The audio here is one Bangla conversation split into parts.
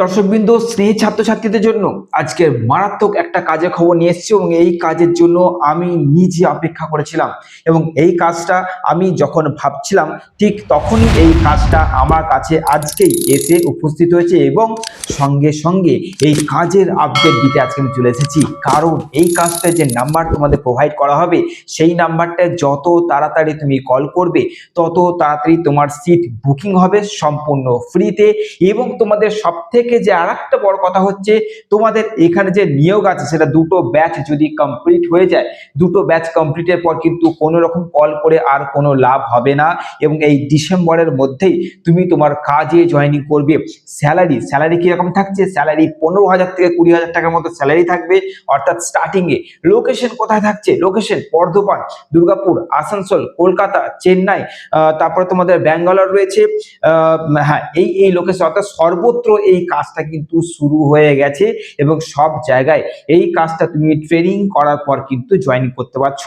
দর্শকবৃন্দ, স্নেহ ছাত্রছাত্রীদের জন্য আজকে মারাত্মক একটা কাজের খবর নিয়ে এসেছি এবং এই কাজের জন্য আমি নিজে অপেক্ষা করেছিলাম এবং এই কাজটা আমি যখন ভাবছিলাম, ঠিক তখনই এই কাজটা আমার কাছে আজকেই এসে উপস্থিত হয়েছে এবং সঙ্গে সঙ্গে এই কাজের আপডেট দিতে আজকে আমি চলে এসেছি। কারণ এই কাজটা যে নাম্বার তোমাদের প্রোভাইড করা হবে, সেই নাম্বারটা যত তাড়াতাড়ি তুমি কল করবে, তত তাড়াতাড়ি তোমার সিট বুকিং হবে সম্পূর্ণ ফ্রিতে এবং তোমাদের সব থেকে যে আর একটা বড় কথা হচ্ছে, তোমাদের এখানে যে নিয়োগ আছে, সেটা দুটো ব্যাচ যদি কমপ্লিট হয়ে যায়, দুটো ব্যাচ কমপ্লিটের পর কিন্তু কোনো রকম কল করে আর কোনো লাভ হবে না। এবং এই ডিসেম্বরের মধ্যেই তুমি তোমার কাজে জয়েনিং করবে। স্যালারি স্যালারি কীরকম থাকছে? স্যালারি পনেরো হাজার থেকে কুড়ি হাজার টাকার মতো স্যালারি থাকবে। অর্থাৎ স্টার্টিংয়ে লোকেশন কোথায় থাকছে? লোকেশন বর্ধমান, দুর্গাপুর, আসানসোল, কলকাতা, চেন্নাই তারপরে তোমাদের ব্যাঙ্গালোর রয়েছে। হ্যাঁ এই এই লোকেশন অর্থাৎ সর্বত্র এই কাজটা কিন্তু শুরু হয়ে গেছে এবং সব জায়গায় এই কাজটা তুমি ট্রেনিং করার পর কিন্তু জয়েন করতে পারছ।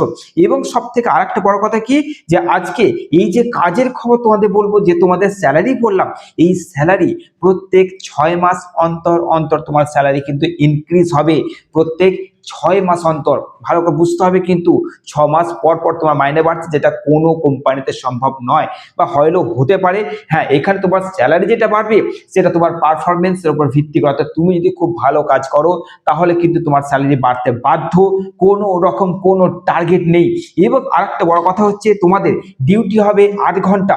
এবং সব থেকে আরেকটা বড় কথা কি? যে আজকে এই যে কাজের খবর তোমাদের বলব, যে তোমাদের স্যালারি বললাম, এই স্যালারি প্রত্যেক ছয় মাস অন্তর অন্তর তোমার স্যালারি কিন্তু ইনক্রিজ হবে। প্রত্যেক ছয় মাস অন্তর। ভালো করে বুঝতে হবে কিন্তু ছ মাস পর পর তোমার মাইনে বাড়ছে, যেটা কোনো কোম্পানিতে সম্ভব নয়। বা হয়তো হতে পারে হ্যাঁ এখানে তোমার স্যালারি যেটা বাড়বে, সেটা তোমার পারফরমেন্সের উপর ভিত্তি করে। অর্থাৎ তুমি যদি খুব ভালো কাজ করো, তাহলে কিন্তু তোমার স্যালারি বাড়তে বাধ্য। কোনো রকম কোনো টার্গেট নেই। এবং আরেকটা বড় কথা হচ্ছে, তোমাদের ডিউটি হবে আট ঘণ্টা।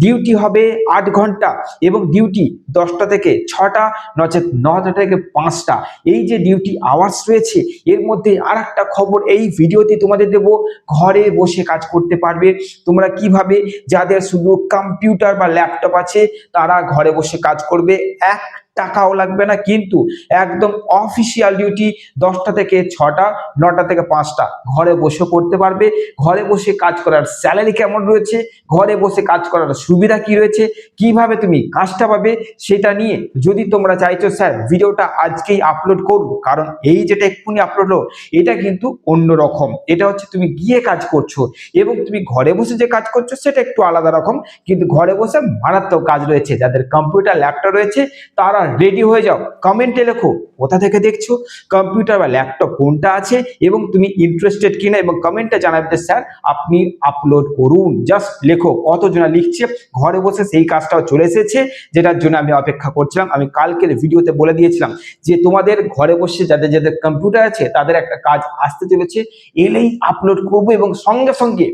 ডিউটি হবে আট ঘণ্টা এবং ডিউটি দশটা থেকে ছটা, নচেত নটা থেকে পাঁচটা। এই যে ডিউটি আওয়ার্স রয়েছে এর মধ্যে আর একটা খবর, এই ভিডিওতে তোমাদের দেব ঘরে বসে কাজ করতে পারবে। তোমরা কীভাবে যাদের শুধু কম্পিউটার বা ল্যাপটপ আছে, তারা ঘরে বসে কাজ করবে? এক টাকাও লাগবে না, কিন্তু একদম অফিসিয়াল ডিউটি দশটা থেকে ছটা, নটা থেকে পাঁচটা ঘরে বসে করতে পারবে। ঘরে বসে কাজ করার স্যালারি কেমন রয়েছে? ঘরে বসে কাজ করার সুবিধা কি রয়েছে? কীভাবে তুমি কাজটা পাবে সেটা নিয়ে যদি তোমরা চাইছো, স্যার, ভিডিওটা আজকেই আপলোড করব। কারণ এই যেটা এক্ষুনি আপলোড হলো, এটা কিন্তু অন্য রকম। এটা হচ্ছে তুমি গিয়ে কাজ করছ এবং তুমি ঘরে বসে যে কাজ করছ, সেটা একটু আলাদা রকম। কিন্তু ঘরে বসে মারাত্মক কাজ রয়েছে। যাদের কম্পিউটার ল্যাপটপ রয়েছে, তারা রেডি হয়ে যাও। কমেন্টে লেখো কোথা থেকে দেখছ? কম্পিউটার বা ল্যাপটপ কোনটা আছে? এবং তুমি ইন্টারেস্টেড কিনা? এবং কমেন্টে জানাবে যে, স্যার আপনি আপলোড করুন। জাস্ট লেখো কতজনা লিখছে? ঘরে বসে সেই কাজটাও চলে এসেছে যেটার জন্য আমি অপেক্ষা করছিলাম। আমি কালকের ভিডিওতে বলে দিয়েছিলাম যে তোমাদের ঘরে বসে যাদের যাদের কম্পিউটার আছে তাদের একটা কাজ আসতে চলেছে। এলেই আপলোড করব এবং সঙ্গে সঙ্গে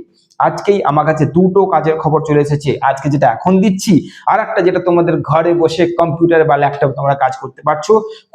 আজকেই আমার কাছে দুটো কাজের খবর চলে এসেছে। আজকে যেটা এখন দিচ্ছি আর একটা যেটা তোমাদের ঘরে বসে কম্পিউটার বা ল্যাপটপ তোমরা কাজ করতে পারছ,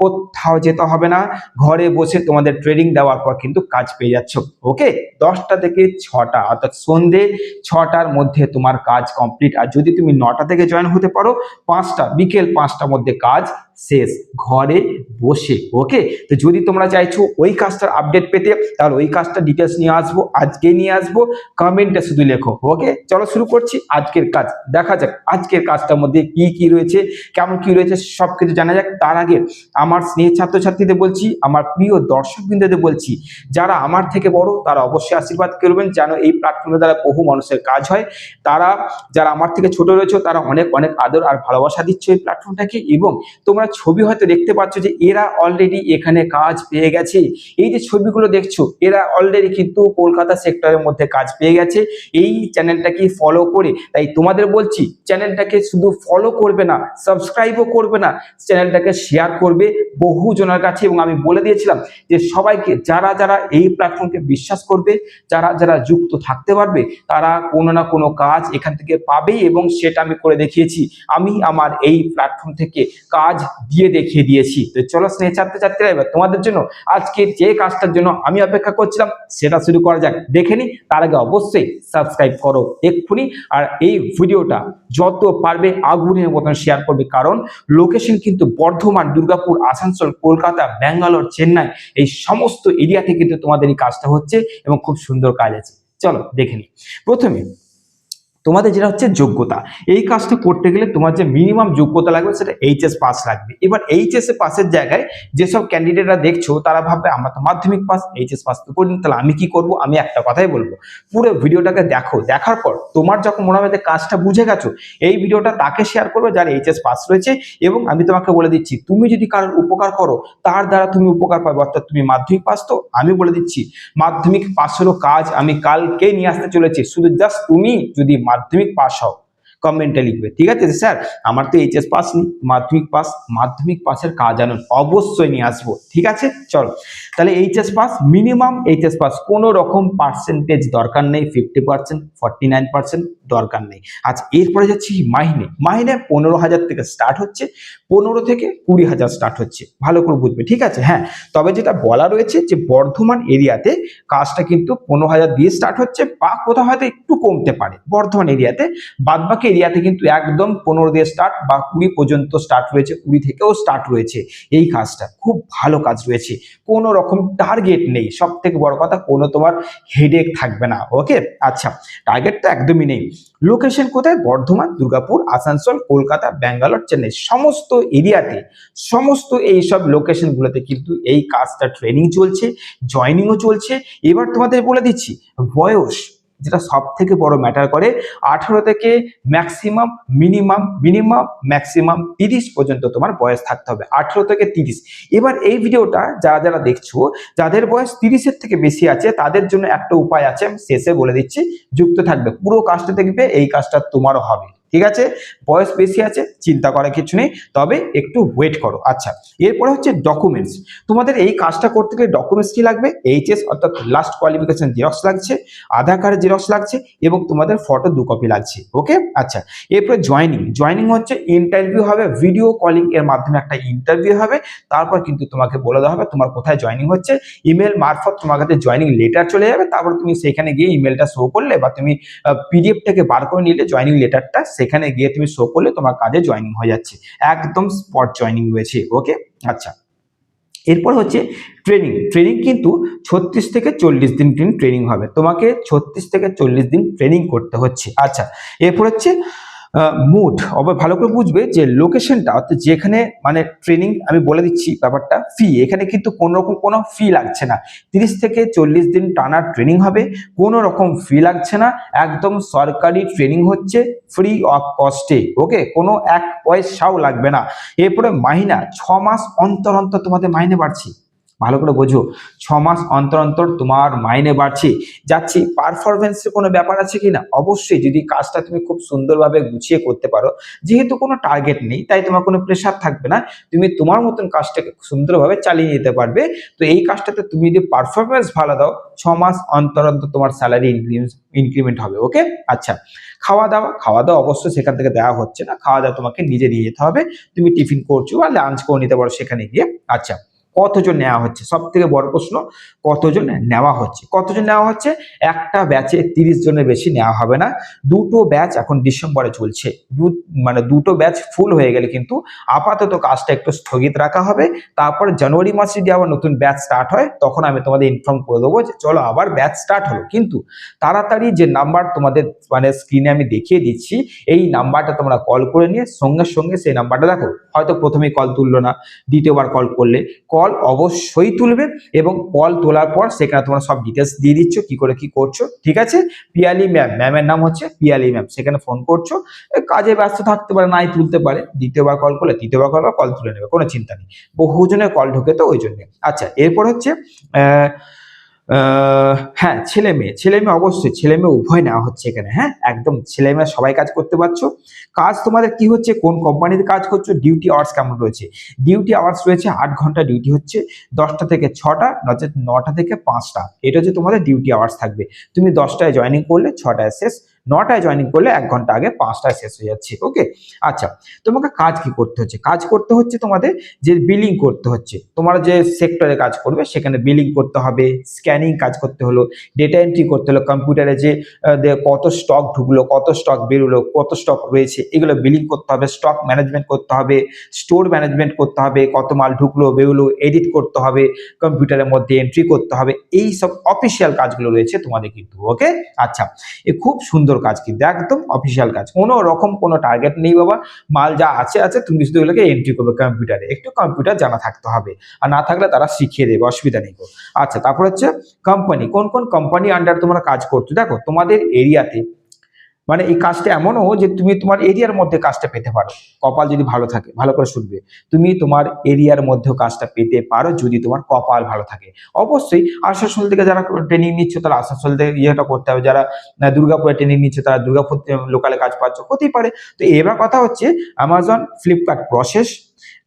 কোথাও যেতে হবে না, ঘরে বসে তোমাদের ট্রেনিং দেওয়ার পর কিন্তু কাজ পেয়ে যাচ্ছ। ওকে দশটা থেকে ছটা, অর্থাৎ সন্ধে ছটার মধ্যে তোমার কাজ কমপ্লিট আর যদি তুমি নটা থেকে জয়েন হতে পারো, পাঁচটা, বিকেল পাঁচটার মধ্যে কাজ শেষ ঘরে বসে ওকে তো যদি তোমরা চাইছো ওই কাজটার আপডেট পেতে, তাহলে ওই কাজটা ডিটেলস নিয়ে আসব, আজকে নিয়ে আসব কমেন্টে শুধু লেখো ওকে চলো শুরু করছি আজকের কাজ। দেখা যাক আজকের কাজটার মধ্যে কি কি রয়েছে, কেমন কি রয়েছে সব কিছু জানা যাক। তার আগে আমার স্নেহ ছাত্রছাত্রীদের বলছি, আমার প্রিয় দর্শকবৃন্দদের বলছি, যারা আমার থেকে বড়, তারা অবশ্যই আশীর্বাদ করবেন, যেন এই প্ল্যাটফর্মে দ্বারা বহু মানুষের কাজ হয়। তারা, যারা আমার থেকে ছোট রয়েছে, তারা অনেক অনেক আদর আর ভালোবাসা দিচ্ছে এই প্ল্যাটফর্মটাকে এবং তোমরা ছবি হয়তো দেখতে পাচ্ছ যে এরা অলরেডি এখানে কাজ পেয়ে গেছে। এই যে ছবিগুলো দেখছ, এরা অলরেডি কিন্তু কলকাতা সেক্টরের মধ্যে কাজ পেয়ে গেছে। এই চ্যানেলটাকে ফলো করে, তাই তোমাদের বলছি চ্যানেলটাকে শুধু ফলো করবে না সাবস্ক্রাইবও করবে না চ্যানেলটাকে শেয়ার করবে বহু জনের কাছে। এবং আমি বলে দিয়েছিলাম যে সবাইকে, যারা যারা এই প্ল্যাটফর্মকে বিশ্বাস করবে, যারা যারা যুক্ত থাকতে পারবে, তারা কোনো না কোনো কাজ এখান থেকে পাবেই এবং সেটা আমি করে দেখিয়েছি। আমি আমার এই প্ল্যাটফর্ম থেকে কাজ দিয়ে দেখিয়ে দিয়েছি। তো চলো স্নেহ ছাত্র ছাত্রীরা এবার তোমাদের জন্য আজকে যে কাজটার জন্য আমি অপেক্ষা করছিলাম, সেটা শুরু করা যাক। দেখে নি, তার আগে অবশ্যই সাবস্ক্রাইব করো এক্ষুনি, আর এই ভিডিওটা যত পারবে আগুনের মতন শেয়ার করবে। কারণ লোকেশন কিন্তু বর্ধমান, দুর্গাপুর, আসানসোল, কলকাতা, ব্যাঙ্গালোর, চেন্নাই, এই সমস্ত এরিয়াতে কিন্তু তোমাদের এই কাজটা হচ্ছে এবং খুব সুন্দর কাজ আছে। চলো দেখে নি। প্রথমে তোমাদের যেটা হচ্ছে যোগ্যতা। এই কাজটা করতে গেলে তোমার যে মিনিমাম যোগ্যতা লাগবে সেটা এইচএস পাস লাগবে। এবার এইচএস এ পাসের জায়গায় যেসব ক্যান্ডিডেটরা দেখছ, তারা ভাববে, আমরা তো মাধ্যমিক পাস এইচএস পাস তো করিনি, তাহলে আমি কি করব? আমি একটা কথাই বলব। পুরো ভিডিওটাকে দেখো। দেখার পর তোমার যখন মনে হবে যে কাজটা বুঝে গেছো, এই ভিডিওটা তাকে শেয়ার করবে যার এইচএস পাস রয়েছে এবং আমি তোমাকে বলে দিচ্ছি, তুমি যদি কারোর উপকার করো, তার দ্বারা তুমি উপকার পাবে। অর্থাৎ তুমি মাধ্যমিক পাস তো, আমি বলে দিচ্ছি, মাধ্যমিক পাস হলো কাজ। আমি কালকে নিয়ে আসতে চলেছি। শুধু জাস্ট তুমি যদি মাধ্যমিক পাস হও কমেন্টে লিখবে। ঠিক আছে স্যার? আমার তো এইচএস পাস নেই, মাধ্যমিক পাস মাধ্যমিক পাসের কাজ আনুন অবশ্যই নিয়ে আসব। ঠিক আছে? চলো। তাহলে HS pass minimum HS pass কোনো রকম পার্সেন্টেজ দরকার নেই fifty percent forty nine percent দরকার নেই। আচ্ছা এরপরে যাচ্ছি মাইনে মাইনে পনেরো হাজার থেকে স্টার্ট হচ্ছে, পনেরো থেকে কুড়ি হাজার স্টার্ট হচ্ছে। ভালো করে বুঝবে, ঠিক আছে? হ্যাঁ তবে যেটা বলা রয়েছে যে বর্ধমান এরিয়াতে কাজটা কিন্তু পনেরো হাজার দিয়ে স্টার্ট হচ্ছে, বা কোথাও হয়তো একটু কমতে পারে, বর্ধমান এরিয়াতে। বাদবাকি এরিয়াতে কিন্তু একদম পনেরো দিয়ে স্টার্ট বা কুড়ি পর্যন্ত স্টার্ট রয়েছে, কুড়ি থেকেও স্টার্ট রয়েছে এই কাজটা। খুব ভালো কাজ রয়েছে। কোনো রকম টার্গেট নেই। সব থেকে বড় কথা, কোনো তোমার হেডেক থাকবে না ওকে আচ্ছা টার্গেট তো একদমই নেই। লোকেশন কোথায়? বর্ধমান, দুর্গাপুর, আসানসোল, কলকাতা, ব্যাঙ্গালোর, চেন্নাই। সমস্ত এরিয়াতে, সমস্ত এই সব লোকেশনগুলোতে কিন্তু এই কাজটা ট্রেনিং চলছে জয়নিংও চলছে। এবার তোমাদের বলে দিচ্ছি, বয়স। যেটা সব থেকে বড় ম্যাটার করে, আঠারো থেকে ম্যাক্সিমাম মিনিমাম মিনিমাম ম্যাক্সিমাম তিরিশ পর্যন্ত তোমার বয়স থাকতে হবে, আঠারো থেকে তিরিশ। এবার এই ভিডিওটা যারা যারা দেখছ, যাদের বয়স তিরিশের থেকে বেশি আছে, তাদের জন্য একটা উপায় আছে, আমি শেষে বলে দিচ্ছি, যুক্ত থাকবে, পুরো কাজটা দেখবে, এই কাজটা তোমারও হবে। ঠিক আছে? বয়স বেশি আছে, চিন্তা করার কিছু নেই, তবে একটু ওয়েট করো। আচ্ছা এরপরে হচ্ছে ডকুমেন্টস তোমাদের এই কাজটা করতে গেলে ডকুমেন্টস কি লাগবে? এইচএস অর্থাৎ লাস্ট কোয়ালিফিকেশন জেরক্স লাগছে, আধার কার্ডের জেরক্স লাগছে এবং তোমাদের ফটো দু কপি লাগছে ওকে আচ্ছা এরপরে জয়নিং জয়নিং হচ্ছে ইন্টারভিউ হবে ভিডিও কলিং এর মাধ্যমে একটা ইন্টারভিউ হবে, তারপর কিন্তু তোমাকে বলে দেওয়া হবে তোমার কোথায় জয়নিং হচ্ছে। ইমেল মারফত তোমার কাছে জয়নিং লেটার চলে যাবে, তারপর তুমি সেখানে গিয়ে ইমেলটা শো করলে বা তুমি পিডিএফটাকে বার করে নিলে জয়নিং লেটারটা সেখানে গিয়ে তুমি শো করলে তোমার কাজে জয়নিং হয়ে যাচ্ছে। একদম স্পট জয়নিং রয়েছে ওকে আচ্ছা। এরপর হচ্ছে ট্রেনিং ট্রেনিং কিন্তু ছত্রিশ থেকে চল্লিশ দিন ট্রেনিং হবে। তোমাকে ছত্রিশ থেকে চল্লিশ দিন ট্রেনিং করতে হচ্ছে। আচ্ছা। এরপর হচ্ছে মুড অবশ্যই ভালো করে বুঝবে যে লোকেশনটা অর্থাৎ যেখানে মানে ট্রেনিং আমি বলে দিচ্ছি ব্যাপারটা ফি এখানে কিন্তু কোনো রকম কোনো ফি লাগছে না। তিরিশ থেকে চল্লিশ দিন টানা ট্রেনিং হবে কোনো রকম ফি লাগছে না, একদম সরকারি ট্রেনিং হচ্ছে ফ্রি অফ কস্টে ওকে কোনো এক পয়সাও লাগবে না। এরপরে মাহিনা, ছ মাস অন্তর অন্তর তোমাদের মাইনে বাড়ছে। ভালো করে বোঝো। ছ মাস অন্তর অন্তর তোমার মাইনে বাড়ছে। যাচ্ছি পারফরমেন্সের কোনো ব্যাপার আছে কি না অবশ্যই যদি কাজটা তুমি খুব সুন্দরভাবে গুছিয়ে করতে পারো, যেহেতু কোনো টার্গেট নেই, তাই তোমার কোনো প্রেশার থাকবে না। তুমি তোমার মতন কাজটাকে সুন্দরভাবে চালিয়ে নিতে পারবে। তো এই কাজটাতে তুমি যদি পারফরমেন্স ভালো দাও, ছ মাস অন্তর অন্তর তোমার স্যালারি ইনক্রিমেন্ট হবে ওকে আচ্ছা খাওয়া দাওয়া খাওয়া দাওয়া অবশ্যই সেখান থেকে দেওয়া হচ্ছে না। খাওয়া দাওয়া তোমাকে নিজে নিয়ে যেতে হবে। তুমি টিফিন করছ বা লাঞ্চ করে নিতে পারো সেখানে গিয়ে। আচ্ছা কতজন নেওয়া হচ্ছে? সব থেকে বড় প্রশ্ন, কতজন নেওয়া হচ্ছে? কতজন নেওয়া হচ্ছে? একটা ব্যাচে তিরিশ জনের বেশি নেওয়া হবে না। দুটো ব্যাচ এখন ডিসেম্বরে চলছে। দু মানে দুটো ব্যাচ ফুল হয়ে গেলে কিন্তু আপাতত কাজটা একটু স্থগিত রাখা হবে। তারপর জানুয়ারি মাসে যদি আবার নতুন ব্যাচ স্টার্ট হয়, তখন আমি তোমাদের ইনফর্ম করে দেবো যে চলো আবার ব্যাচ স্টার্ট হলো। কিন্তু তাড়াতাড়ি যে নাম্বার তোমাদের মানে স্ক্রিনে আমি দেখিয়ে দিচ্ছি, এই নাম্বারটা তোমরা কল করে নিয়ে সঙ্গে সঙ্গে সেই নাম্বারটা দেখো। হয়তো প্রথমেই কল তুললো না, দ্বিতীয়বার কল করলে। কল অবশ্যই তুলবে এবং কল তোলার পর সেখানে তোমরা সব ডিটেলস দিয়ে দিচ্ছ, কি করে কি করছ, ঠিক আছে? পিয়ালি ম্যাম ম্যামের নাম হচ্ছে পিয়ালি ম্যাম সেখানে ফোন করছ কাজে ব্যস্ত থাকতে পারে, নাই তুলতে পারে, দ্বিতীয়বার কল করলে তৃতীয়বার কল কল তুলে নেবে, কোনো চিন্তা নেই। বহুজনের কল ঢোকে তো ওই জন্য। আচ্ছা এরপর হচ্ছে হ্যাঁ ছেলে মেয়ে ছেলে মেয়ে অবশ্যই, ছেলে মেয়ে উভয় নেওয়া হচ্ছে এখানে হ্যাঁ একদম ছেলে মেয়ে সবাই কাজ করতে পারছ। কাজ তোমাদের কি হচ্ছে, কোন কোম্পানিতে কাজ করছ ডিউটি আওয়ার্স কেমন রয়েছে? ডিউটি আওয়ার্স রয়েছে আট ঘণ্টা ডিউটি হচ্ছে দশটা থেকে ছটা নচেত নটা থেকে পাঁচটা, এটা হচ্ছে তোমাদের ডিউটি আওয়ার্স থাকবে। তুমি দশটায় জয়নিং করলে, ছটায় শেষ নটায় জয়েনিং করলে এক ঘণ্টা আগে পাঁচটায় শেষ হয়ে যাচ্ছে ওকে আচ্ছা তোমাকে কাজ কি করতে হচ্ছে? কাজ করতে হচ্ছে তোমাদের যে বিলিং করতে হচ্ছে। তোমার যে সেক্টরে কাজ করবে, সেখানে বিলিং করতে হবে স্ক্যানিং কাজ করতে হলো ডেটা এন্ট্রি করতে হলো কম্পিউটারে যে কত স্টক ঢুকলো, কত স্টক বেরোলো, কত স্টক রয়েছে, এগুলো বিলিং করতে হবে স্টক ম্যানেজমেন্ট করতে হবে স্টোর ম্যানেজমেন্ট করতে হবে, কত মাল ঢুকলো, বেরোলো এডিট করতে হবে কম্পিউটারের মধ্যে এন্ট্রি করতে হবে, এই সব অফিসিয়াল কাজগুলো রয়েছে তোমাদের কিন্তু ওকে আচ্ছা এ খুব সুন্দর সুন্দর কাজ কিন্তু, একদম অফিসিয়াল কাজ। কোনো রকম কোনো টার্গেট নেই বাবা। মাল যা আছে আছে, তুমি শুধু ওগুলোকে এন্ট্রি করবে কম্পিউটারে একটু কম্পিউটার জানা থাকতে হবে। আর না থাকলে তারা শিখিয়ে দেবে, অসুবিধা নেই। আচ্ছা তারপর হচ্ছে কোম্পানি কোন কোন কোম্পানি আন্ডার তোমরা কাজ করছ? দেখো, তোমাদের এরিয়াতে মানে এই কাজটা এমনও যে তুমি তোমার এরিয়ার মধ্যে কাজটা পেতে পারো। কপাল যদি ভালো থাকে, ভালো করে শুনবে, তুমি তোমার এরিয়ার মধ্যেও কাজটা পেতে পারো যদি তোমার কপাল ভালো থাকে। অবশ্যই আসানসোল থেকে যারা ট্রেনিং নিচ্ছে তারা আসানসোল থেকে ইয়েটা করতে হবে। যারা দুর্গাপুরে ট্রেনিং নিচ্ছে তারা দুর্গাপুর লোকালে কাজ পাচ্ছ, হতেই পারে। তো এবার কথা হচ্ছে অ্যামাজন ফ্লিপকার্ট প্রসেস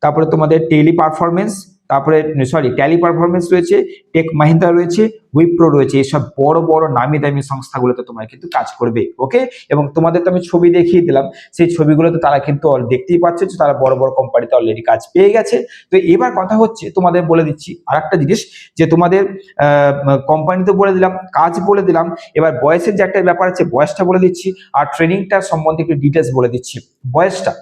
তারপরে তোমাদের টেলি পারফরমেন্স তারপরে সরি ট্যালি পারফরমেন্স রয়েছে টেক মাহিন্দ্রা রয়েছে উইপ্রো রয়েছে এইসব বড় বড় নামি দামি সংস্থাগুলোতে তোমরা কিন্তু কাজ করবে ওকে এবং তোমাদের তো আমি ছবি দেখিয়ে দিলাম, সেই ছবিগুলোতে তারা কিন্তু দেখতেই পাচ্ছে যে তারা বড় বড় কোম্পানিতে অলরেডি কাজ পেয়ে গেছে। তো এবার কথা হচ্ছে, তোমাদের বলে দিচ্ছি আর একটা জিনিস, যে তোমাদের কোম্পানিতে বলে দিলাম, কাজ বলে দিলাম, এবার বয়সের যে একটা ব্যাপার আছে, বয়সটা বলে দিচ্ছি, আর ট্রেনিংটা সম্বন্ধে একটু ডিটেলস বলে দিচ্ছি। বয়সটা,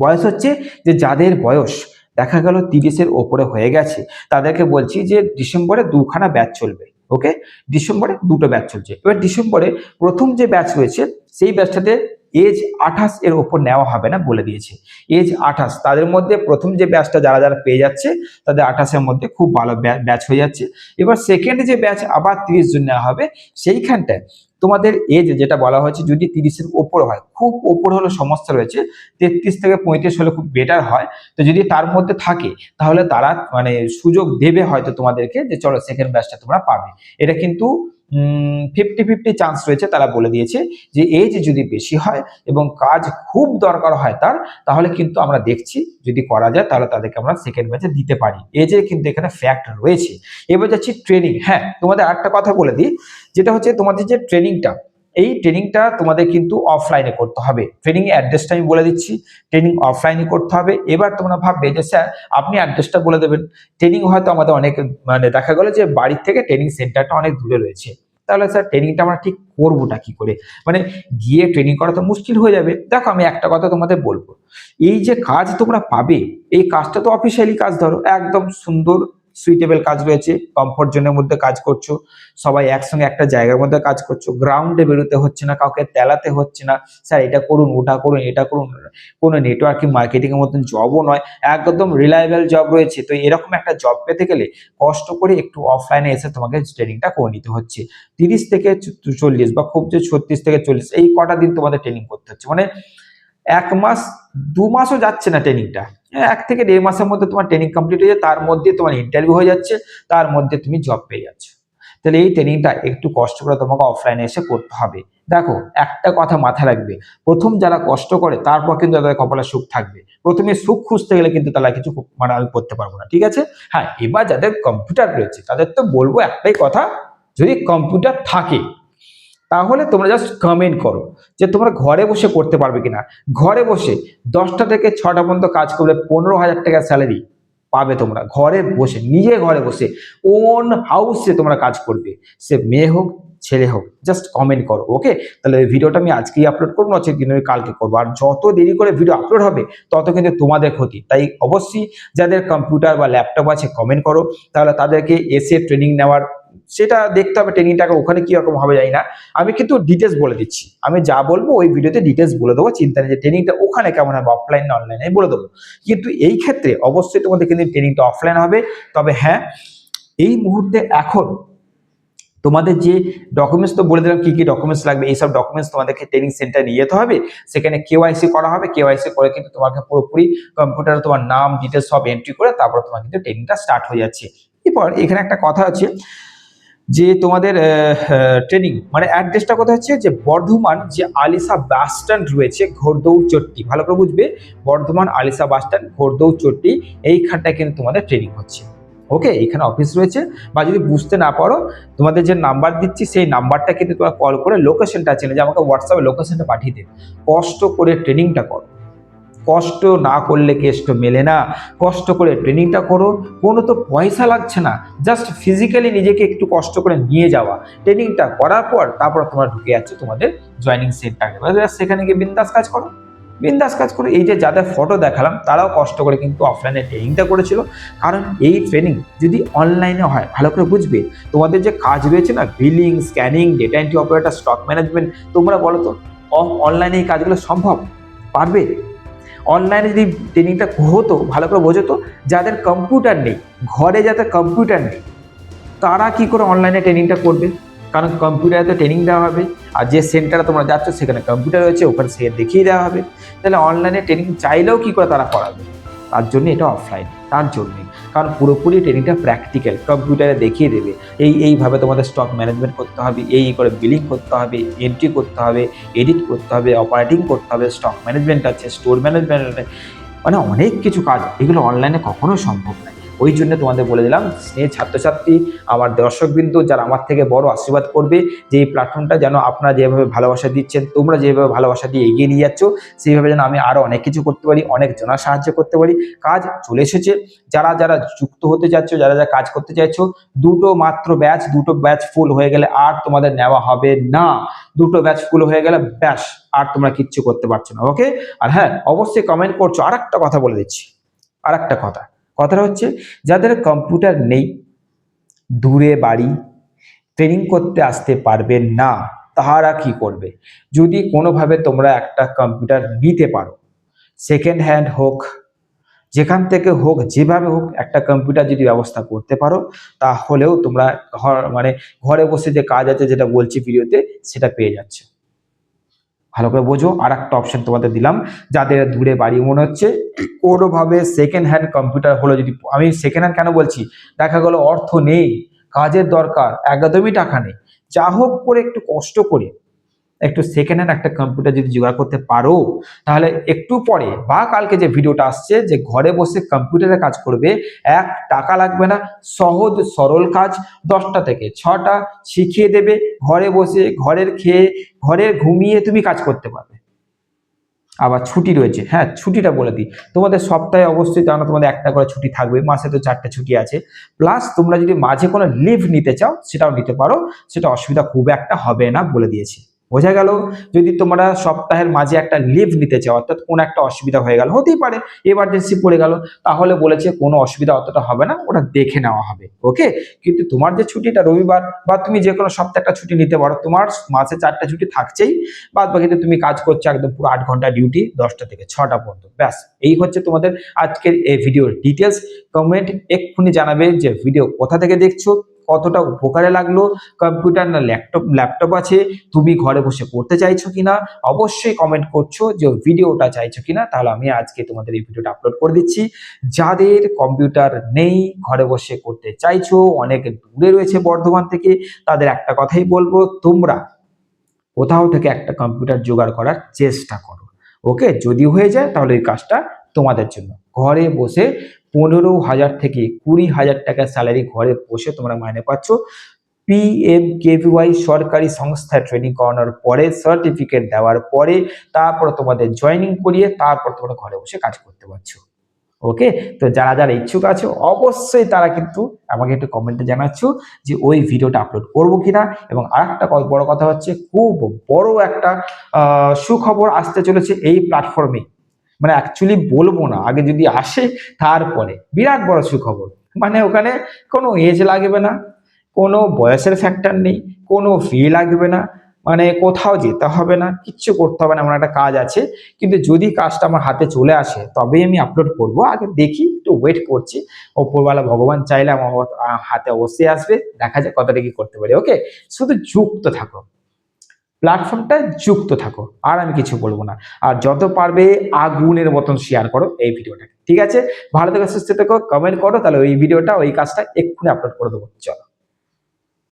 বয়স হচ্ছে যে যাদের বয়স দেখা গেল তিরিশের ওপরে হয়ে গেছে। তাদেরকে বলছি যে ডিসেম্বরে দুখানা ব্যাচ চলবে ওকে ডিসেম্বরে দুটো ব্যাচ চলছে। এবার ডিসেম্বরে প্রথম যে ব্যাচ হয়েছে সেই ব্যাচটাতে এজ আঠাশ এর ওপর নেওয়া হবে না বলে দিয়েছে। এজ আঠাশ, তাদের মধ্যে প্রথম যে ব্যাচটা যারা যারা পেয়ে যাচ্ছে, তাদের আঠাশের মধ্যে খুব ভালো ব্যাচ হয়ে যাচ্ছে। এবার সেকেন্ড যে ব্যাচ আবার তিরিশ জন নেওয়া হবে, সেইখানটায় তোমাদের এজ যেটা বলা হয়েছে, যদি তিরিশের ওপর হয়, খুব ওপর হলে সমস্যা রয়েছে, তেত্রিশ থেকে পঁয়ত্রিশ হলে খুব বেটার হয়। তো যদি তার মধ্যে থাকে, তাহলে তারা মানে সুযোগ দেবে হয়তো তোমাদেরকে যে চলো সেকেন্ড ব্যাচটা তোমরা পাবে। এটা কিন্তু ফিফটি ফিফটি চান্স রয়েছে তারা বলে দিয়েছে যে এজ যদি বেশি হয় এবং কাজ খুব দরকার হয় তার, তাহলে কিন্তু আমরা দেখছি যদি করা যায় তাহলে তাদেরকে আমরা সেকেন্ড ব্যাচে দিতে পারি। এজে কিন্তু এখানে ফ্যাক্ট রয়েছে। এবার যাচ্ছি ট্রেনিং হ্যাঁ তোমাদের আরেকটা কথা বলে দিই। যেটা হচ্ছে তোমাদের যে ট্রেনিংটা এই ট্রেনিংটা তোমাদের কিন্তু অফলাইনে করতে হবে। ট্রেনিং অ্যাড্রেসটা আমি বলে দিচ্ছি। ট্রেনিং অফলাইনে করতে হবে। এবার তোমরা ভাববে যে, স্যার, আপনি অ্যাড্রেসটা বলে দেবেন। ট্রেনিং হয়তো আমাদের অনেক মানে দেখা গেলো যে বাড়ির থেকে ট্রেনিং সেন্টারটা অনেক দূরে রয়েছে। তাহলে, স্যার ট্রেনিংটা আমরা ঠিক করবোটা কি করে? মানে গিয়ে ট্রেনিং করা তো মুশকিল হয়ে যাবে। দেখো, আমি একটা কথা তোমাদের বলব। এই যে কাজ তোমরা পাবে, এই কাজটা তো অফিসিয়ালি কাজ ধরো, একদম সুন্দর সুইটেবল কাজ রয়েছে কমফোর্ট জোনের মধ্যে কাজ করছ, সবাই একসঙ্গে একটা জায়গার মধ্যে কাজ করছ গ্রাউন্ডে বেরোতে হচ্ছে না, কাউকে তেলাতে হচ্ছে না, স্যার এটা করুন, ওটা করুন, এটা করুন, কোনো নেটওয়ার্কিং মার্কেটিং এর মতন জবও নয়, একদম রিলায়েবল জব রয়েছে, তো এরকম একটা জব পেতে গেলে কষ্ট করে একটু অফলাইনে এসে তোমাকে ট্রেনিংটা করে নিতে হচ্ছে। তিরিশ থেকে চল্লিশ বা খুব যে ছত্রিশ থেকে চল্লিশ, এই কটা দিন তোমাদের ট্রেনিং করতে হচ্ছে মানে এক মাস দু মাসও যাচ্ছে না ট্রেনিংটা এক থেকে দেড় মাসের মধ্যে তোমার ট্রেনিং কমপ্লিট হয়ে যায়, তার মধ্যে তোমার ইন্টারভিউ হয়ে যাচ্ছে, তার মধ্যে তুমি জব পেয়ে যাচ্ছ। তাহলে এই ট্রেনিংটা একটু কষ্ট করে তোমাকে অফলাইনে এসে করতে হবে। দেখো, একটা কথা মাথায় রাখবে, প্রথম যারা কষ্ট করে, তারপর কিন্তু তাদের কপালে সুখ থাকবে। প্রথমে সুখ খুঁজতে গেলে কিন্তু তারা কিছু মানে আমি করতে পারব না, ঠিক আছে? হ্যাঁ এবার যাদের কম্পিউটার রয়েছে, তাদের তো বলব একটাই কথা, যদি কম্পিউটার থাকে তাহলে তোমরা জাস্ট কমেন্ট করো যে তোমরা ঘরে বসে করতে পারবে কিনা। ঘরে বসে দশটা থেকে ছটা পর্যন্ত কাজ করলে পনেরো হাজার টাকা স্যালারি পাবে তোমরা। ঘরে বসে, নিজে ঘরে বসে ওন হাউসে তোমরা কাজ করবে। সে মেয়ে হোক, ছেলে হোক জাস্ট কমেন্ট করো ওকে তাহলে এই ভিডিওটা আমি আজকেই আপলোড করব, না হচ্ছে দিনের কালকে করব। আর যত দেরি করে ভিডিও আপলোড হবে, তত কিন্তু তোমাদের ক্ষতি। তাই অবশ্যই যাদের কম্পিউটার বা ল্যাপটপ আছে কমেন্ট করো। তাহলে তাদেরকে এসে ট্রেনিং নেওয়ার সেটা দেখতে হবে ট্রেনিংটাকে ওখানে কি রকম হবে জানি না। আমি কিন্তু ডিটেলস বলে দিচ্ছি। আমি যা বলব ওই ভিডিওতে ডিটেলস বলে দেবো, চিন্তা নেই যে ট্রেনিংটা ওখানে কেমন হবে অফলাইন না অনলাইনে বলে দেবো। কিন্তু এই ক্ষেত্রে অবশ্যই তোমাদের কিন্তু ট্রেনিংটা অফলাইন হবে। তবে হ্যাঁ এই মুহূর্তে এখন তোমাদের যে ডকুমেন্টস তো বলে দিলাম, কি কি ডকুমেন্টস লাগবে, এইসব ডকুমেন্টস তোমাদেরকে ট্রেনিং সেন্টারে নিয়ে যেতে হবে। সেখানে কেওয়াইসি করা হবে কেওয়াইসি করে কিন্তু তোমাকে পুরোপুরি কম্পিউটারে তোমার নাম ডিটেলস সব এন্ট্রি করে তারপর তোমার কিন্তু ট্রেনিংটা স্টার্ট হয়ে যাচ্ছে। এরপর এখানে একটা কথা আছে যে তোমাদের ট্রেনিং মানে অ্যাড্রেসটা কোথায় হচ্ছে? যে বর্ধমান যে আলিসা বাস স্ট্যান্ড রয়েছে, ঘোরদৌড় চট্টি। ভালো করে বুঝবে? বর্ধমান আলিসা বাস স্ট্যান্ড ঘোরদৌড় চট্টি, এইখানটায় কিন্তু তোমাদের ট্রেনিং হচ্ছে। ওকে এখানে অফিস রয়েছে। বা যদি বুঝতে না পারো, তোমাদের যে নাম্বার দিচ্ছি, সেই নাম্বারটা কিন্তু তোমরা কল করে লোকেশনটা চেনে। যে আমাকে হোয়াটসঅ্যাপে লোকেশনটা পাঠিয়ে দেবে কষ্ট করে ট্রেনিংটা করো। কষ্ট না করলে কেষ্ট মেলে না? কষ্ট করে ট্রেনিংটা করো, কোনো তো পয়সা লাগছে না জাস্ট ফিজিক্যালি নিজেকে একটু কষ্ট করে নিয়ে যাওয়া। ট্রেনিংটা করার পর তারপর তোমরা ঢুকে যাচ্ছে তোমাদের জয়নিং সেন্টারে সেখানে গিয়ে বিন্দাস কাজ করো। বিন্দাস কাজ করে এই যে যাদের ফটো দেখালাম, তারাও কষ্ট করে কিন্তু অফলাইনে ট্রেনিংটা করেছিল। কারণ এই ট্রেনিং যদি অনলাইনে হয়, ভালো করে বুঝবে, তোমাদের যে কাজ রয়েছে না billing scanning data entry operator stock management তোমরা বলো তো অনলাইনে এই কাজগুলো সম্ভব? পারবে? অনলাইনে যদি ট্রেনিংটা হতো, ভালো করে বোঝো তো যাদের কম্পিউটার নেই, ঘরে যাদের কম্পিউটার নেই, তারা কি করে অনলাইনে ট্রেনিংটা করবে? কারণ কম্পিউটারে তো ট্রেনিং দেওয়া হবে, আর যে সেন্টারে তোমরা যাচ্ছ, সেখানে কম্পিউটার রয়েছে, ওখানে সে দেখিয়ে দেওয়া হবে। তাহলে অনলাইনে ট্রেনিং চাইলেও কি করে তারা করাবে? তার জন্য এটা অফলাইন তার জন্যই কারণ পুরোপুরি ট্রেনিংটা প্র্যাকটিক্যাল কম্পিউটারে দেখিয়ে দেবে। এই, এইভাবে তোমাদের স্টক ম্যানেজমেন্ট করতে হবে, এই করে বিলিং করতে হবে এন্ট্রি করতে হবে এডিট করতে হবে অপারেটিং করতে হবে স্টক ম্যানেজমেন্ট আছে স্টোর ম্যানেজমেন্ট আছে। মানে অনেক কিছু কাজ, এগুলো অনলাইনে কখনো সম্ভব নয়। ওই জন্য তোমাদের বলে দিলাম, স্নেহ ছাত্রছাত্রী, আমার দর্শকবিন্দু যারা আমার থেকে বড় আশীর্বাদ করবে, যে এই প্ল্যাটফর্মটা যেন আপনারা যেভাবে ভালোবাসা দিচ্ছেন, তোমরা যেভাবে ভালোবাসা দিয়ে এগিয়ে নিয়ে যাচ্ছ, সেইভাবে যেন আমি আরও অনেক কিছু করতে পারি, অনেক জনার সাহায্য করতে পারি। কাজ চলে এসেছে। যারা যারা যুক্ত হতে যাচ্ছ যারা যারা কাজ করতে চাইছো, দুটো মাত্র ব্যাচ, দুটো ব্যাচ ফুল হয়ে গেলে আর তোমাদের নেওয়া হবে না। দুটো ব্যাচ ফুল হয়ে গেলে ব্যাস, আর তোমরা কিচ্ছু করতে পারছ না ওকে আর হ্যাঁ অবশ্যই কমেন্ট করছ। আর একটা কথা বলে দিচ্ছি। আর একটা কথা। কথাটা হচ্ছে, যাদের কম্পিউটার নেই, দূরে বাড়ি ট্রেনিং করতে আসতে পারবে না, তাহারা কি করবে? যদি কোনোভাবে তোমরা একটা কম্পিউটার নিতে পারো সেকেন্ড হ্যান্ড হোক, যেখান থেকে হোক, যেভাবে হোক, একটা কম্পিউটার যদি ব্যবস্থা করতে পারো, তাহলেও তোমরা ঘর মানে ঘরে বসে যে কাজ আছে যেটা বলছি ভিডিওতে সেটা পেয়ে যাচ্ছ। ভালো করে বোঝো। আর একটা অপশন তোমাদের দিলাম, যাদের দূরে বাড়ি মনে হচ্ছে, কোনোভাবে সেকেন্ড হ্যান্ড কম্পিউটার হলো যদি, আমি সেকেন্ড হ্যান্ড কেন বলছি? দেখা গেলো অর্থ নেই, কাজের দরকার, একদমই টাকা নেই। যা হোক করে একটু কষ্ট করে একটু সেকেন্ড হ্যান্ড একটা কম্পিউটার যদি জোগাড় করতে পারো, তাহলে একটু পরে বা কালকে যে ভিডিওটা আসছে যে ঘরে বসে কম্পিউটারে কাজ করবে, এক, টাকা লাগবে না, সহজ, সরল কাজ, দশটা থেকে ছটা শিখিয়ে দেবে, ঘরে বসে, ঘরের খেয়ে, ঘরে ঘুমিয়ে তুমি কাজ করতে পারবে। আবার ছুটি রয়েছে হ্যাঁ ছুটিটা বলে দিই। তোমাদের সপ্তাহে অবশ্যই জানো তোমাদের একটা করে ছুটি থাকবে, মাসে তো চারটে ছুটি আছে। প্লাস তোমরা যদি মাঝে কোনো লিভ নিতে চাও, সেটাও নিতে পারো, সেটা অসুবিধা খুব একটা হবে না বলে দিয়েছি। বোঝা গেল যদি তোমরা সপ্তাহের মাঝে একটা লিভ নিতে চাও, অর্থাৎ কোনো একটা অসুবিধা হয়ে গেল, হতেই পারে এমার্জেন্সি পড়ে গেল, তাহলে বলেছে কোনো অসুবিধা অতটা হবে না, ওটা দেখে নেওয়া হবে ওকে কিন্তু তোমার যে ছুটিটা রবিবার বা তুমি যে কোনো সপ্তাহে একটা ছুটি নিতে পারো, তোমার মাসে চারটা ছুটি থাকছেই, বাদ বাকিতে তুমি কাজ করছ একদম পুরো আট ঘণ্টা ডিউটি দশটা থেকে ছটা পর্যন্ত, ব্যাস, এই হচ্ছে তোমাদের আজকের এই ভিডিওর ডিটেলস কমেন্ট এক্ষুনি জানাবে যে ভিডিও কোথা থেকে দেখছ কতটা উপকারে লাগল? কম্পিউটার না ল্যাপটপ ল্যাপটপ আছে, তুমি ঘরে বসে পড়তে চাইছো কিনা? অবশ্যই কমেন্ট করছ যে ভিডিওটা চাইছো কিনা, তাহলে আমি আজকে তোমাদের এই ভিডিওটা আপলোড করে দিচ্ছি। যাদের কম্পিউটার নেই, ঘরে বসে করতে চাইছো, অনেক দূরে রয়েছে বর্ধমান থেকে, তাদের একটা কথাই বলব, তোমরা কোথাও থেকে একটা কম্পিউটার জোগাড় করার চেষ্টা করো। ওকে? যদি হয়ে যায়, তাহলে এই কাজটা তোমাদের জন্য। ঘরে বসে পনেরো হাজার থেকে কুড়ি হাজার টাকার স্যালারি ঘরে বসে তোমরা মাইনে পাচ্ছ। পিএম কেভিওয়াই সরকারি সংস্থায় ট্রেনিং করানোর পরে সার্টিফিকেট দেওয়ার পরে তারপর তোমাদের জয়েনিং করিয়ে তারপর তোমরা ঘরে বসে কাজ করতে পারছ। ওকে তো যারা যারা ইচ্ছুক আছো, অবশ্যই তারা কিন্তু আমাকে একটু কমেন্টে জানাচ্ছ যে ওই ভিডিওটা আপলোড করব কিনা। এবং আরেকটা ক- বড় কথা হচ্ছে, খুব বড় একটা সুখবর আসতে চলেছে এই প্ল্যাটফর্মে মানে অ্যাকচুয়ালি বলব না। আগে যদি আসে, তারপরে। বিরাট বড় সুখবর। মানে ওখানে কোনো এজ লাগবে না, কোনো বয়সের ফ্যাক্টর নেই, কোনো ফি লাগবে না মানে কোথাও যেতে হবে না, কিচ্ছু করতে হবে না, এমন একটা কাজ আছে। কিন্তু যদি কাজটা আমার হাতে চলে আসে, তবেই আমি আপলোড করব। আগে দেখি, একটু ওয়েট করছি। ওপরওয়ালা ভগবান চাইলে আমার হাতে অবশ্যই আসবে। দেখা যাক কতটা কি করতে পারি। ওকে শুধু যুক্ত থাকো। প্ল্যাটফর্মটা যুক্ত থাকো, আর আমি কিছু বলব না। আর যত পারবে আগুনের মতন শেয়ার করো এই ভিডিওটাকে। ঠিক আছে? ভালো থেকে, সুস্থ থেকো কমেন্ট করো, তাহলে ওই ভিডিওটা ওই কাজটা এক্ষুনি আপলোড করে দেবো। চলো।